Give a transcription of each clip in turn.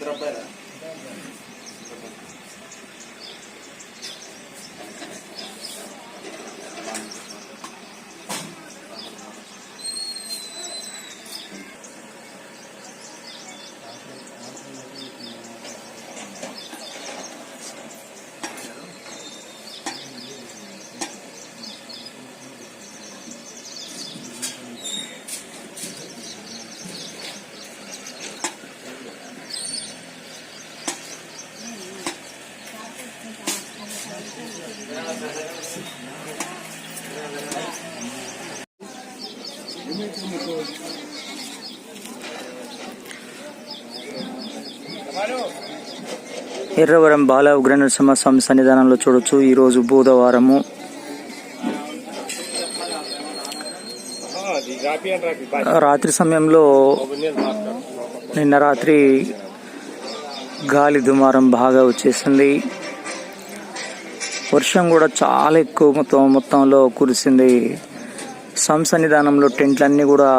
Trapera. Erravaram బాల ఉగ్ర నరసింహస్వామి సన్నిధానంలో చూడొచ్చు. ఈరోజు బుధవారము. రాత్రి సమయంలో నిన్న రాత్రి గాలి దుమారం బాగా వచ్చేసింది. వర్షం కూడా చాలా ఎక్కువ మొత్తం మొత్తంలో కురిసింది. స్వామి సన్నిధానంలో టెంట్లన్నీ కూడా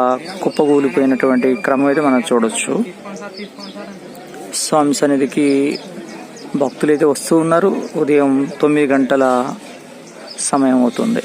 కుప్పగూలిపోయినటువంటి క్రమం అయితే మనం చూడొచ్చు. స్వామి సన్నిధికి అయితే వస్తూ ఉన్నారు. ఉదయం తొమ్మిది గంటల సమయం అవుతుంది.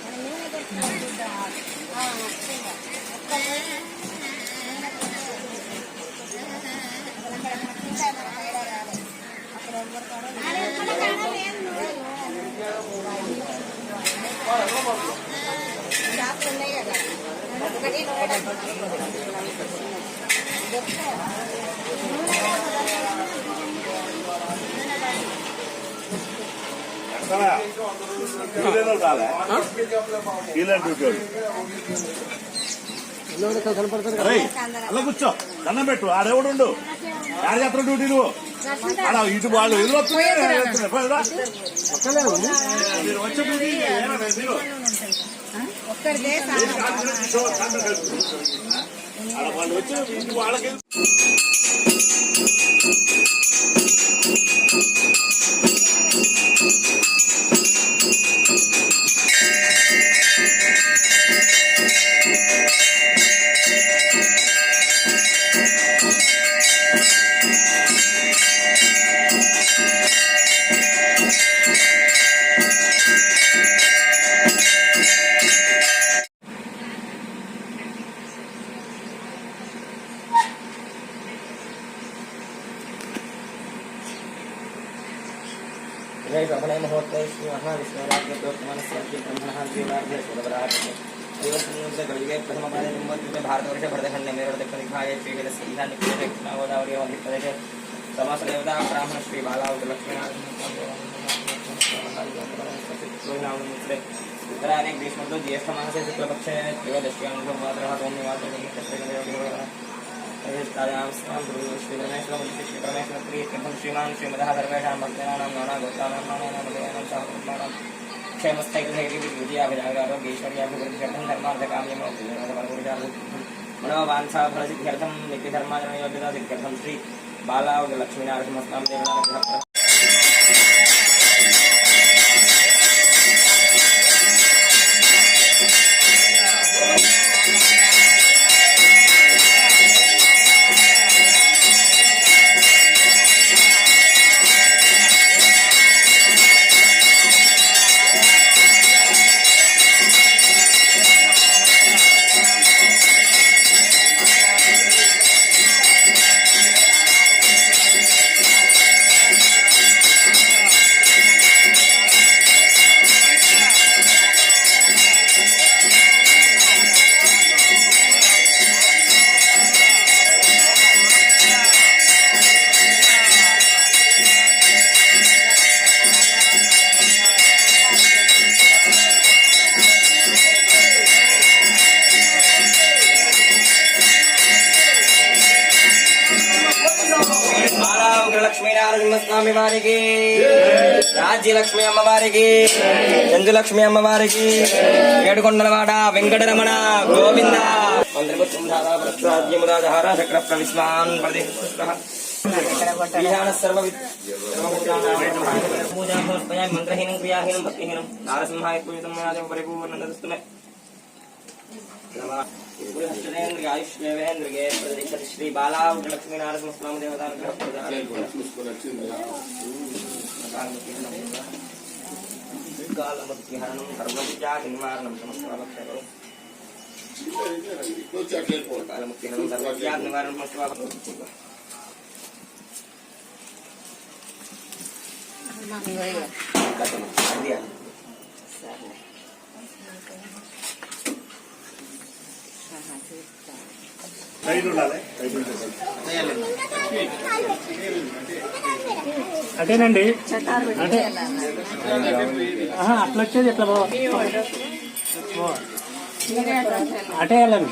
ఒకటి నూట కూర్చో. దండం పెట్టు. ఆడెవడుండు? ఆడ చేస్తారు డ్యూటీ నువ్వు? ఆడ ఇటు వాళ్ళు ఎదురు వస్తున్నాయి వాళ్ళు వచ్చి వాళ్ళకి वैभवने महोत्तै श्रीमहाविष्णुराज्यप्रोक्तमनस्सर्गे ब्रह्मणः जीवार्थे सुरवराजने देवसंयुक्तकलिगे प्रथमपादे निम्बद्वीपे भारतवर्षे भरतखण्डे मेरुदक्षिणदिग्भागे श्रीवेदस्यीला निकुञ्जदक्षिणा गोदावरी मध्यप्रदेशे समस्तदेवता ब्राह्मण श्रीबाला उत्तलक्ष्मीनारायण उत्तराने ग्रीष्मतो ज्येष्ठमासे शुक्लपक्षे त्रयोदश्यानुभवमात्रः तोन्निवासः श्रीमान् श्रीमदः सर्वेषां भक्तानां नाना गोत्राणां नाना मदयानां सहकुटुम्बानां क्षेमस्थैर्यैर्विद्याभिजागारोग्यैश्वर्याभिवृद्ध्यर्थं धर्मार्थकाम्यमोक्षार्थं मनोवाञ्छाफलसिद्ध्यर्थं नित्यधर्माचरणयोग्यता सिद्ध्यर्थं श्री बालावलक्ष्मीनारसिंहस्वामी देवनानुग्रहः లక్ష్మీ నారసింహస్వామి వారికి. రాజ్యలక్ష్మి అమ్మవారికి. చందులక్ష్మి అమ్మవారికి. ఏడుకొండలవాడ వెంకటరమణ గోవింద. చక్ర ప్రతిష్ఠ మంత్రహీనం క్రియాహీనం భక్తిహీనం నారసింహాయ పూజితం ప్రతిష్టతి శ్రీ బాలా లక్ష్మీ నారసింహ స్వామి కాలమృత్యుహరణం సర్వవిద్యా నివారణం సమస్వాభక్షకం కాలముఖ్యహరణం సర్వవిద్యా నివారణం సమస్వాభక్షకం సైడ్ అదేనండి అంటే అట్లా వచ్చేది పో. పో. అటే వెళ్ళండి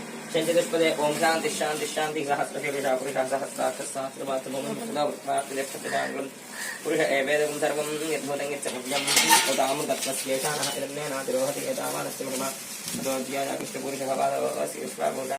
शञ्चतुष्पदे ॐ शान्ति शान्ति शान्ति सहस्रशीर्षा पुरुषः सहस्राक्षसास्त्रमात्रमोहमुदावृत्मात्रिलक्षतिशाङ्गम् पुरुष एवेदं सर्वं यद्भूतं पादवस्य विश्वाभूता